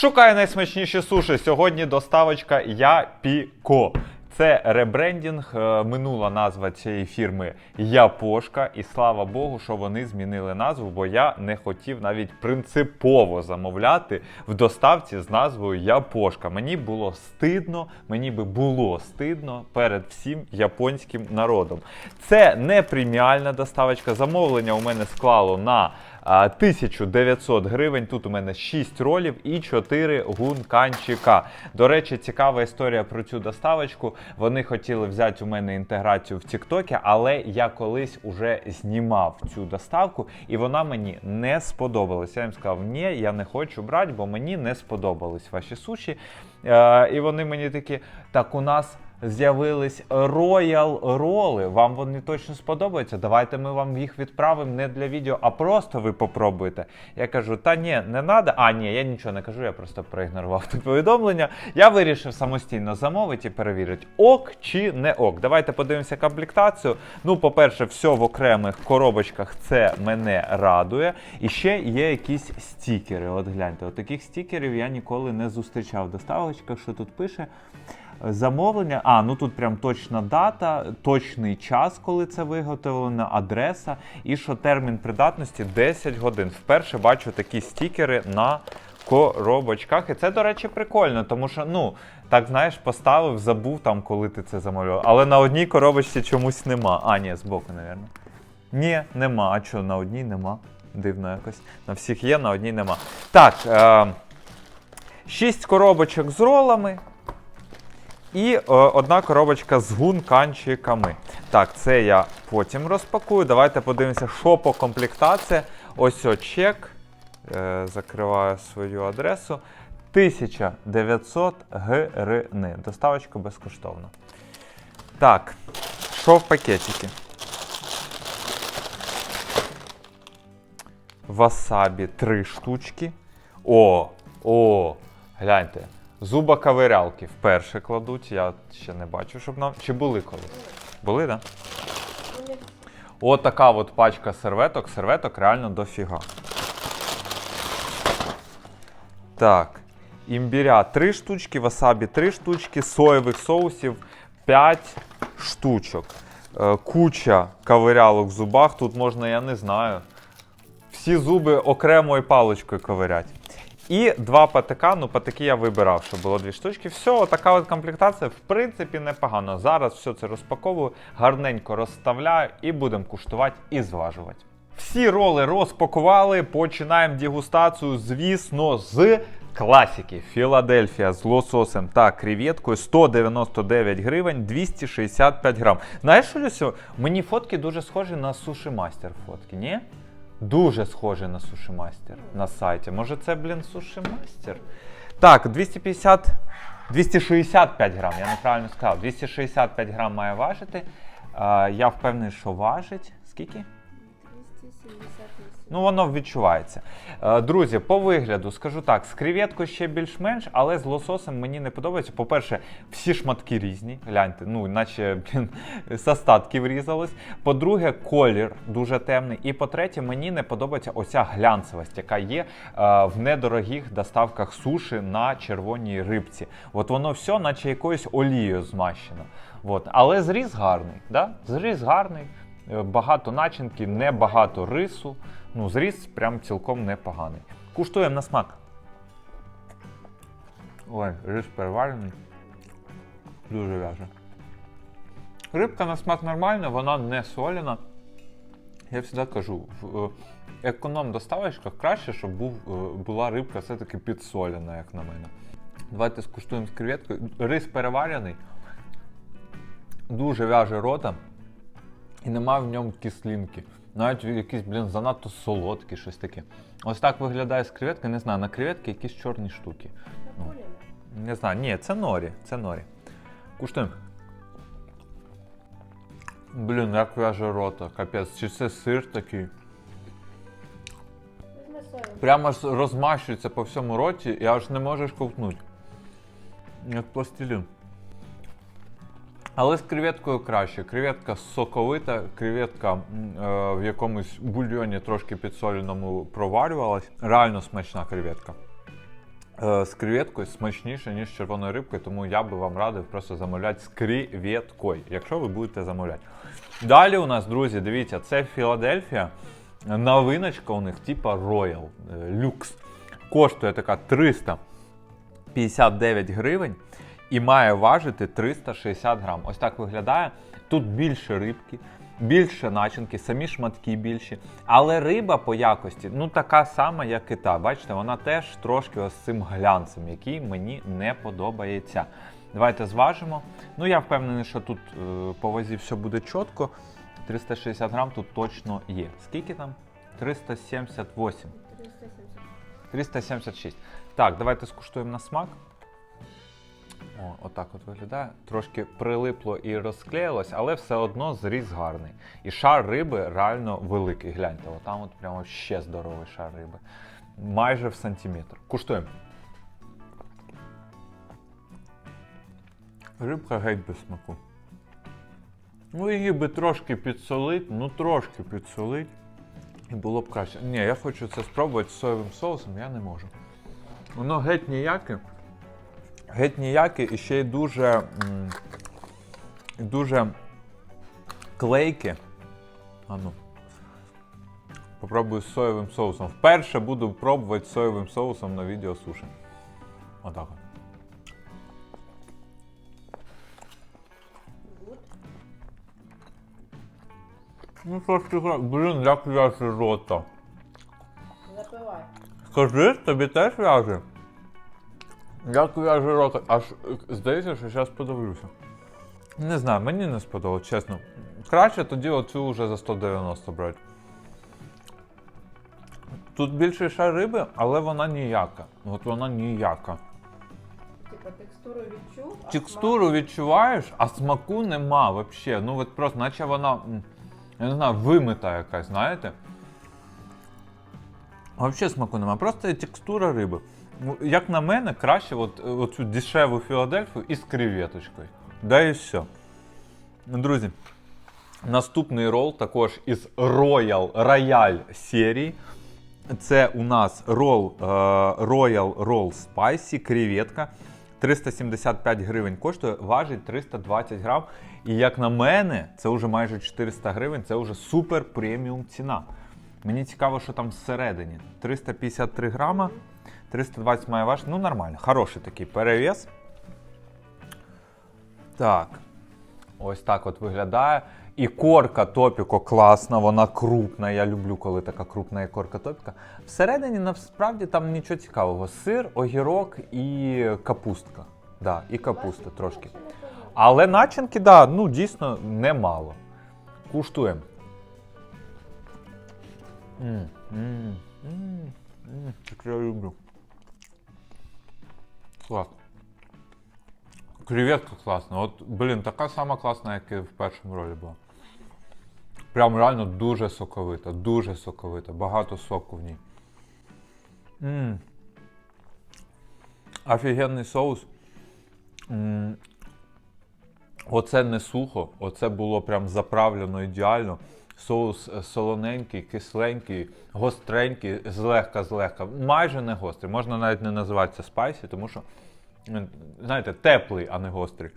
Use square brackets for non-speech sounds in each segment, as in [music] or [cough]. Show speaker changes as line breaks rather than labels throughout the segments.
Шукаю найсмачніші суші. Сьогодні доставочка Япіко. Це ребрендінг, е, минула назва цієї фірми Япошка. І слава Богу, що вони змінили назву, бо я не хотів навіть принципово замовляти в доставці з назвою Япошка. Мені було стидно, мені би було стидно перед всім японським народом. Це не преміальна доставочка. Замовлення у мене склало на 1900 гривень. Тут у мене 6 ролів і 4 гунканчика. До речі, цікава історія про цю доставочку. Вони хотіли взяти у мене інтеграцію в Тіктокі, але я колись уже знімав цю доставку, і вона мені не сподобалась. Я їм сказав, ні, я не хочу брати, бо мені не сподобались ваші суші. Е, і вони мені такі, так у нас з'явились роял роли. Вам вони точно сподобаються. Давайте ми вам їх відправимо не для відео, а просто ви попробуєте. Я кажу, та ні, не треба. А, ні, я нічого не кажу, я просто проігнорував те повідомлення. Я вирішив самостійно замовити і перевірити, ок чи не ок. Давайте подивимося комплектацію. Ну, по-перше, все в окремих коробочках це мене радує. І ще є якісь стікери. От гляньте, от таких стікерів я ніколи не зустрічав в доставочках, що тут пише. Замовлення, а ну тут прям точна дата, точний час, коли це виготовлено, адреса, і що термін придатності 10 годин. Вперше бачу такі стікери на коробочках. І це, до речі, прикольно, тому що, ну, так знаєш, поставив, забув там, коли ти це замовляв. Але на одній коробочці чомусь нема. А, ні, збоку, мабуть. Ні, нема. А що, на одній нема? Дивно якось. На всіх є, на одній нема. Так. Е- Шість коробочок з ролами. І е, одна коробочка з гунканчиками. Так, це я потім розпакую. Давайте подивимося, що по комплектації. Ось о, чек. Е, закриваю свою адресу. 1900 гривни. Доставочка безкоштовна. Так, що в пакетики? Васабі 3 штучки. О, о, гляньте. Зубоковирялки вперше кладуть. Я ще не бачу, щоб нам. Чи були колись? Були, так? Да? От от пачка серветок. Серветок реально дофіга. Так. Імбіря 3 штучки, васабі 3 штучки, соєвих соусів 5 штучок. Е, Куча ковирялок в зубах. Тут можна, я не знаю. Всі зуби окремою паличкою ковирять. І два патика, ну патики я вибирав, щоб було дві штучки. Все, така от комплектація, в принципі, непогано. Зараз все це розпаковую, гарненько розставляю і будемо куштувати і зважувати. Всі роли розпакували, починаємо дегустацію, звісно, з класики. Філадельфія з лососем та креветкою 199 гривень 265 грам. Знаєш, що, Люсю, мені фотки дуже схожі на суші мастер фотки, ні? Дуже схоже на суші мастер на сайті. Може це, блін, суші мастер? Так, 250, 265 грам, я неправильно сказав. 265 грам має важити. Е, я впевнений, що важить. Скільки?
278.
Ну, воно відчувається. Е, Друзі, по вигляду скажу так: з креветкою ще більш-менш, але з лососем мені не подобається. По-перше, всі шматки різні. Гляньте, ну, наче блін, з остатків різалось. По-друге, колір дуже темний. І по-третє, мені не подобається оця глянцевість, яка є е, в недорогих доставках суші на червоній рибці. От воно все, наче якоюсь олією змащено. От. Але зріз гарний. Да? Зріз гарний. Е, Багато начинки, не багато рису. Ну, зріз прям цілком непоганий. Куштуємо на смак. Ой, рис переварений. Дуже вяже. Рибка на смак нормальна, вона не соляна. Я завжди кажу, в е, економ-доставочках краще, щоб був, е, була рибка все-таки підсолена, як на мене. Давайте скуштуємо з креветкою. Рис переварений, дуже вяже рота і немає в ньому кислинки. Навіть якийсь, блін, занадто солодкий, щось таке. Ось так виглядає з креветки, не знаю, на креветки якісь чорні штуки. Ну, не знаю, ні, це норі, це норі. Куштуємо. Блін, як вяже рота, капець, чи це сир такий? Прямо розмащується по всьому роті і аж не можеш ковтнути. Як пластилін. Але з креветкою краще. Креветка соковита, креветка е, в якомусь бульйоні трошки підсоленому проварювалась. Реально смачна креветка. е, з креветкою смачніше, ніж з червоною рибкою, тому я би вам радив просто замовляти з креветкою, якщо ви будете замовляти. Далі у нас, друзі, дивіться, це Філадельфія. Новиночка у них, типа Royal е, Lux. Коштує така 359 гривень і має важити 360 грам. Ось так виглядає. Тут більше рибки, більше начинки, самі шматки більші. Але риба по якості ну така сама, як і та. Бачите, вона теж трошки ось цим глянцем, який мені не подобається. Давайте зважимо. Ну, я впевнений, що тут е, по вазі все буде чітко. 360 грам тут точно є. Скільки там? 378.
370.
376. Так, давайте скуштуємо на смак. О, отак от виглядає. Трошки прилипло і розклеїлось, але все одно зріз гарний. І шар риби реально великий. Гляньте, отам от прямо ще здоровий шар риби. Майже в сантиметр. Куштуємо. Рибка геть без смаку. Ну, її би трошки підсолить, ну трошки підсолить. І було б краще. Ні, я хочу це спробувати з соєвим соусом, я не можу. Воно геть ніяке. Геть ніяке і ще й дуже. дуже клейке. А ну. Попробую з соєвим соусом. Вперше буду пробувати з соєвим соусом на відео суші. Отак. Ну що ж ти гра- Блін, як в'яже рота.
Запивай.
Скажи, тобі теж в'яже? Як в'яже рота? Аж здається, що зараз подивлюся. Не знаю, мені не сподобалось, чесно. Краще тоді оцю вже за 190 брати. Тут більше шар риби, але вона ніяка. От вона ніяка.
Типа текстуру відчув. а
Текстуру відчуваєш, а смаку нема взагалі. Ну от просто, наче вона, я не знаю, вимита якась, знаєте? Взагалі смаку нема, просто є текстура риби. Ну, Як на мене, краще от, оцю дешеву Філадельфію із креветочкою. Да і все. Друзі, наступний рол також із Royal Royal серії. Це у нас рол е, Royal Roll Spicy, креветка. 375 гривень коштує, важить 320 грам. І як на мене, це вже майже 400 гривень, це вже супер преміум ціна. Мені цікаво, що там всередині. 353 грама, 320 має ваш. Ну, нормально, хороший такий перевес. Так. Ось так от виглядає. І корка топіко класна, вона крупна. Я люблю, коли така крупна є корка топіка. Всередині насправді там нічого цікавого. Сир, огірок і капустка. Да, і капуста трошки. Але начинки, да, ну дійсно немало. Куштуємо. М, м, м, м, Так я люблю. Клас. Креветка класна. От, блін, така сама класна, як і в першому ролі була. Прям реально дуже соковита, дуже соковита, багато соку в ній. М. Офігенний соус. М, Оце не сухо, оце було прям заправлено ідеально. Соус е, солоненький, кисленький, гостренький, злегка-злегка. Майже не гострий. Можна навіть не називати це спайсі, тому що, знаєте, теплий, а не гострий.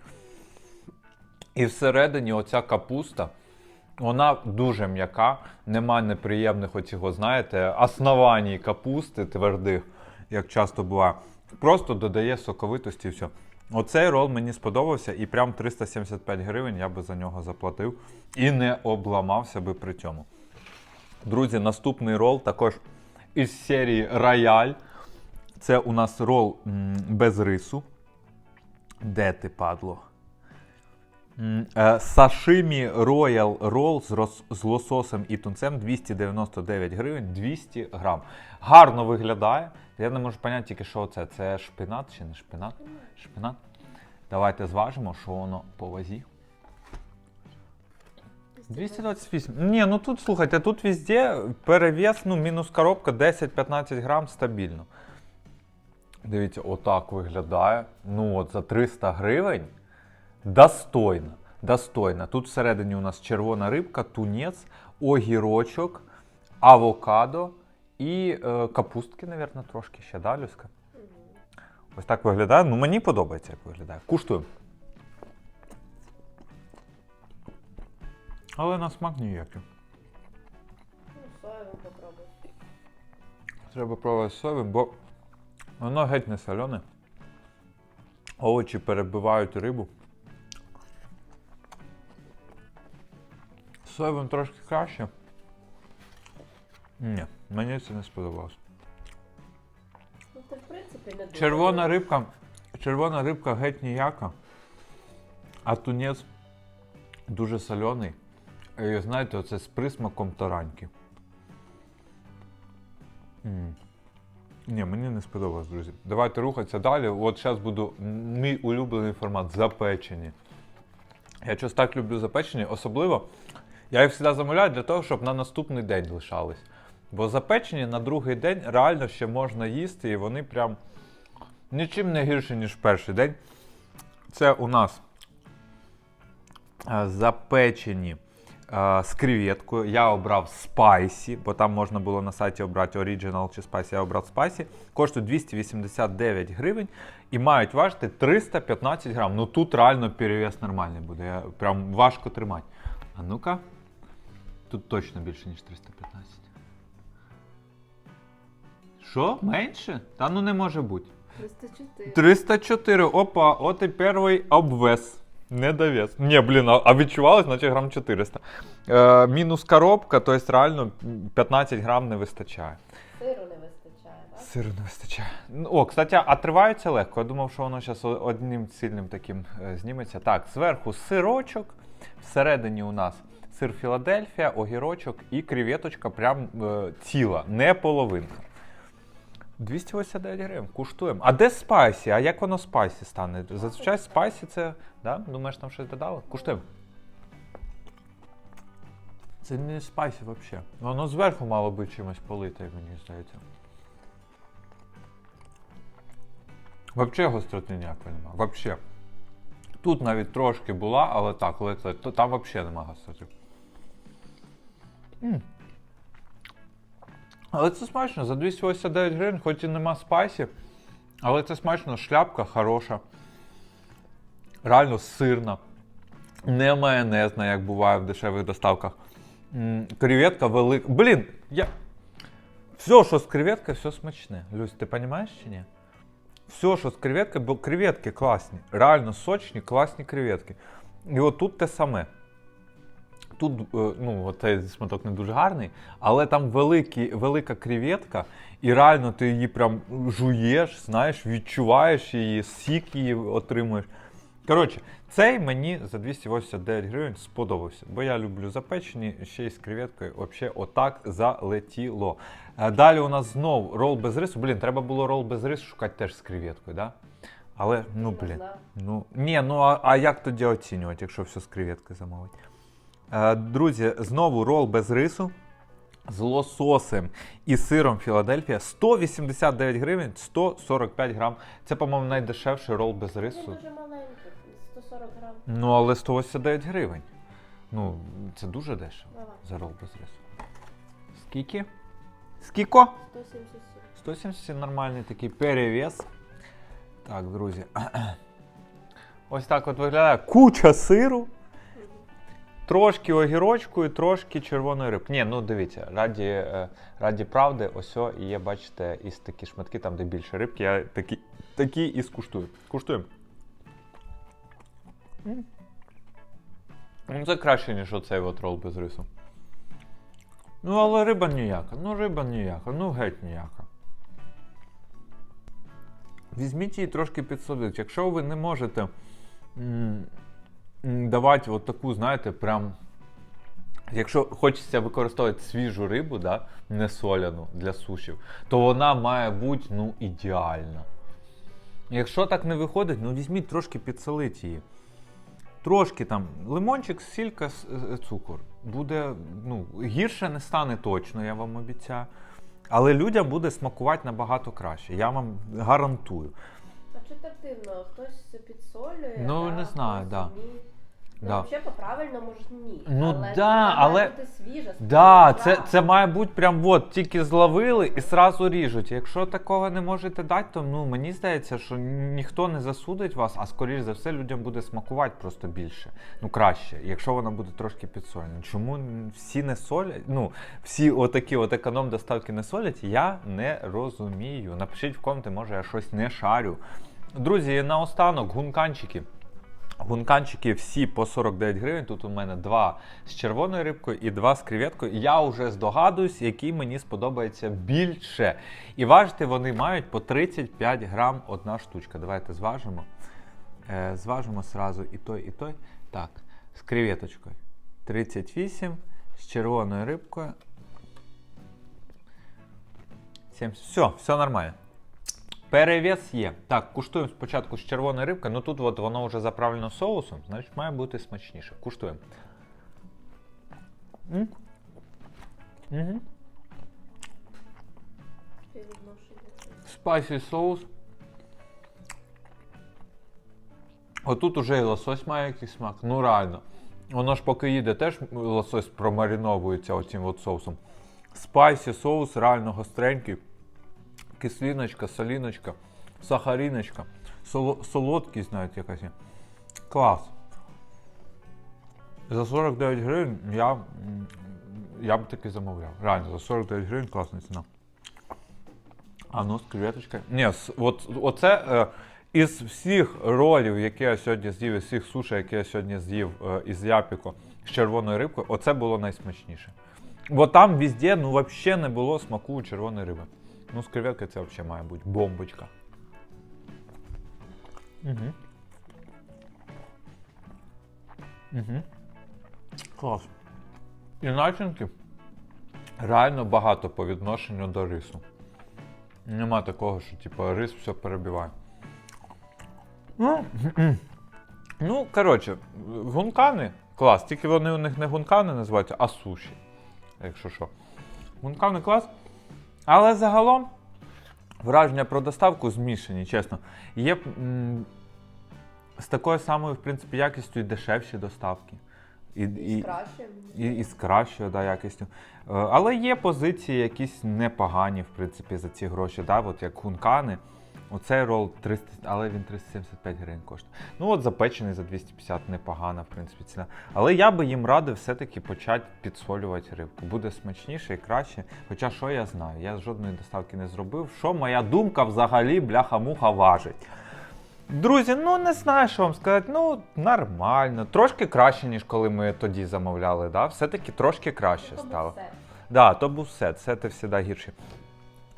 І всередині оця капуста, вона дуже м'яка, нема неприємних оцього, знаєте, основаній капусти твердих, як часто буває. Просто додає соковитості і все. Оцей рол мені сподобався, і прям 375 гривень я би за нього заплатив і не обламався би при цьому. Друзі, наступний рол також із серії Рояль. Це у нас рол м, без рису. Де ти падло? Е, Сашимі Royal Roll з, лососем і тунцем 299 гривень 200 грам. Гарно виглядає. Я не можу поняти тільки, що це. Це шпинат чи не шпинат? Шпинат. Давайте зважимо, що воно по вазі. 228. Ні, ну тут слухайте, тут везде перевес, ну, мінус коробка 10-15 грам стабільно. Дивіться, отак виглядає. Ну, от за 300 гривень. Достойно. Достойно. Тут всередині у нас червона рибка, тунець, огірочок, авокадо і е, капустки, мабуть, трошки ще, да, Люська? Ось так виглядає. Ну, мені подобається, як виглядає. Куштуємо. Але на смак ніякий.
Ну, соєву попробуй.
Треба пробувати соєвим, бо воно геть не солене. Овочі перебивають рибу. З Соєвим трошки краще. Ні, мені це не сподобалось. Червона рибка, червона рибка геть ніяка, а тунець дуже соляний. І знаєте, оце з присмаком тараньки. М. Ні, мені не сподобалось, друзі. Давайте рухатися далі. От зараз буду мій улюблений формат запечені. Я щось так люблю запечені, особливо я їх завжди замовляю для того, щоб на наступний день лишались. Бо запечені на другий день реально ще можна їсти, і вони прям нічим не гірші, ніж перший день. Це у нас е, запечені е, з креветкою. Я обрав спайсі, бо там можна було на сайті обрати Original чи спайсі. Я обрав спайсі. Коштує 289 гривень і мають важити 315 грам. Ну тут реально перевес нормальний буде. Я, прям важко тримати. А ну-ка. Тут точно більше, ніж 315. Що? Менше? Та ну не може бути.
304.
304. Опа, от і перший обвес. Не довес. Ні, блін, а- відчувалось, наче грам 400. Е, мінус коробка, тобто реально 15 грам не вистачає.
Сиру не вистачає, так?
Сиру не вистачає. Ну, О, кстати, а тривається легко. Я думав, що воно зараз одним сильним таким е, зніметься. Так, зверху сирочок, всередині у нас сир Філадельфія, огірочок і креветочка прям е, ціла, не половинка. 289 гривень, куштуємо. А де спайсі? А як воно спайсі стане? Зазвичай спайсі це. Да? Думаєш, там щось додали? Куштуємо. Це не спайсі взагалі. Воно зверху мало би чимось полите, мені здається. Взагалі гостроти ніякої немає. Вообще. Тут навіть трошки була, але так, це, то там взагалі немає гостроти. М. Але це смачно, за 289 гривень, хоч і нема спайсі, але це смачно, шляпка хороша. Реально сирна. Не майонезна, як буває в дешевих доставках. Креветка велика. Блін, я. Все, що з креветкою, все смачне. Люсь, ти розумієш чи ні? Все, що з креветкою, бо креветки класні. Реально сочні, класні креветки. І от тут те саме. Тут, е, ну, цей сматок не дуже гарний, але там великі, велика креветка, і реально ти її прям жуєш, знаєш, відчуваєш її, сік її отримуєш. Коротше, цей мені за 289 гривень сподобався, бо я люблю запечені, ще й з креветкою, взагалі отак залетіло. Е, Далі у нас знов рол без рису. Блін, треба було рол без рису шукати теж з креветкою, да? Але, ну блін. Ну, ні, ну а, а як тоді оцінювати, якщо все з креветкою замовити? Е, друзі, знову рол без рису з лососем і сиром Філадельфія 189 гривень 145 грам. Це, по-моєму, найдешевший рол без
Він
рису.
дуже маленький, 140 грам.
Ну, але 189 гривень. Ну, це дуже дешево
Давай.
за рол без рису. Скільки? Скіко?
177.
170 нормальний такий перевес. Так, друзі. [clears throat] Ось так от виглядає куча сиру. Трошки огірочку і трошки червоної рибки. Ні, ну дивіться, раді, е, раді правди, ось і є, бачите, із такі шматки, там, де більше рибки, я такі, такі і скуштую. Куштуємо. Ну, це краще, ніж оцей от рол без рису. Ну, але риба ніяка. Ну, риба ніяка, ну геть ніяка. Візьміть її трошки підсолити. Якщо ви не можете давати от таку, знаєте, прям. Якщо хочеться використовувати свіжу рибу, да, не соляну для сушів, то вона має бути ну, ідеальна. Якщо так не виходить, ну візьміть трошки підсолити її. Трошки там лимончик, сілька, е, цукор. Буде, ну, гірше не стане точно, я вам обіцяю. Але людям буде смакувати набагато краще. Я вам гарантую.
Чи? Хтось підсолює,
Ну,
да,
не знаю,
хтось
да.
Ну,
Да.
взагалі, по-правильному ж ні.
Ну,
але
да, але-
має бути свіжа,
Да, це, це має бути прям от, тільки зловили і сразу ріжуть. Якщо такого не можете дати, то ну мені здається, що ніхто не засудить вас, а скоріш за все людям буде смакувати просто більше. Ну краще, якщо вона буде трошки підсолена. Чому всі не солять? Ну, всі отакі от економ доставки не солять, я не розумію. Напишіть в коменти, може я щось не шарю. Друзі, наостанок гунканчики. Гунканчики всі по 49 гривень. Тут у мене два з червоною рибкою і два з креветкою. Я вже здогадуюсь, який мені сподобається більше. І важити вони мають по 35 грам одна штучка. Давайте зважимо. Е, зважимо сразу і той, і той. Так, з креветочкою 38, з червоною рибкою. 70. Все, все нормально. Перевес є. Так, куштуємо спочатку з червоної рибки, ну тут от воно вже заправлено соусом, значить має бути смачніше. Куштуємо. Спайсі соус. Отут уже і лосось має якийсь смак. Ну реально. Воно ж поки їде, теж лосось промариновується оцим от соусом. Спайсі соус реально гостренький. Кислиночка, соліночка, сахаріночка, солодкість навіть якась. Клас. За 49 гривень я, я б таки замовляв. Реально, за 49 гривень класна ціна. А ну, з креветочкою. Ні, от, оце е, із всіх ролів, які я сьогодні з'їв, із всіх сушей, які я сьогодні з'їв е, із япіко з червоною рибкою, оце було найсмачніше. Бо там везде ну, взагалі не було смаку червоної риби. Ну, з креветкою це взагалі має бути бомбочка. Угу. Угу. Клас. І начинки реально багато по відношенню до рису. Нема такого, що типу, рис все перебиває. Ну, [clears throat] ну коротше, гункани клас. Тільки вони у них не гункани називаються, а суші. Якщо що. Гункани клас. Але загалом враження про доставку змішані, чесно. Є м, з такою самою, в принципі, якістю і дешевші доставки. І,
І з кращим.
і, і з кращою да, якістю. Е, Але є позиції якісь непогані, в принципі, за ці гроші. Да? От як хункани. Оцей рол 300, але він 375 гривень коштує. Ну от запечений за 250 непогана, в принципі, ціна. Але я би їм радив все-таки почати підсолювати рибку. Буде смачніше і краще. Хоча що я знаю, я жодної доставки не зробив. Що моя думка взагалі бляха-муха важить. Друзі, ну не знаю, що вам сказати. Ну, нормально. Трошки краще, ніж коли ми тоді замовляли. Да? Все-таки трошки краще стало. Да, то був сет, сети завжди гірші.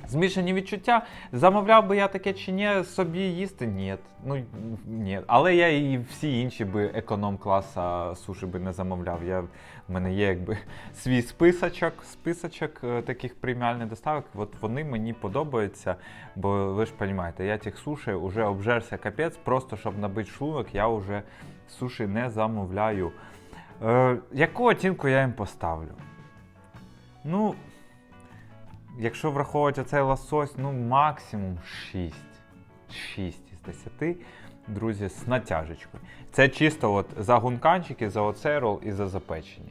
Змішані відчуття. Замовляв би я таке чи ні, собі їсти? Ні. Ну ні. Але я і всі інші би економ-класа суші би не замовляв. Я, в мене є якби свій списочок, списочок е, таких преміальних доставок. От вони мені подобаються, бо ви ж розумієте, я тих суші вже обжерся капець, просто щоб набити шлунок, я вже суші не замовляю. Е, яку оцінку я їм поставлю? Ну, якщо враховувати оцей лосось, ну максимум 6. 6 із 10. Друзі, з натяжечкою. Це чисто от за гунканчики, за оцей рол і за запечені.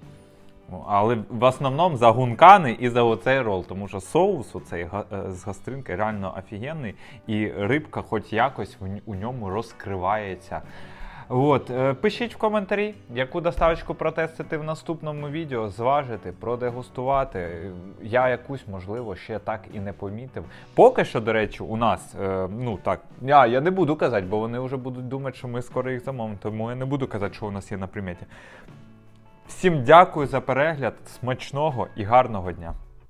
Але в основному за гункани і за оцей рол, тому що соус оцей е, з гастринки реально офігенний, і рибка хоч якось у ньому розкривається. От, е, пишіть в коментарі, яку доставочку протестити в наступному відео, зважити, продегустувати. Я якусь, можливо, ще так і не помітив. Поки що, до речі, у нас, е, ну так, я, я не буду казати, бо вони вже будуть думати, що ми скоро їх замовимо, тому я не буду казати, що у нас є на приметі. Всім дякую за перегляд, смачного і гарного дня!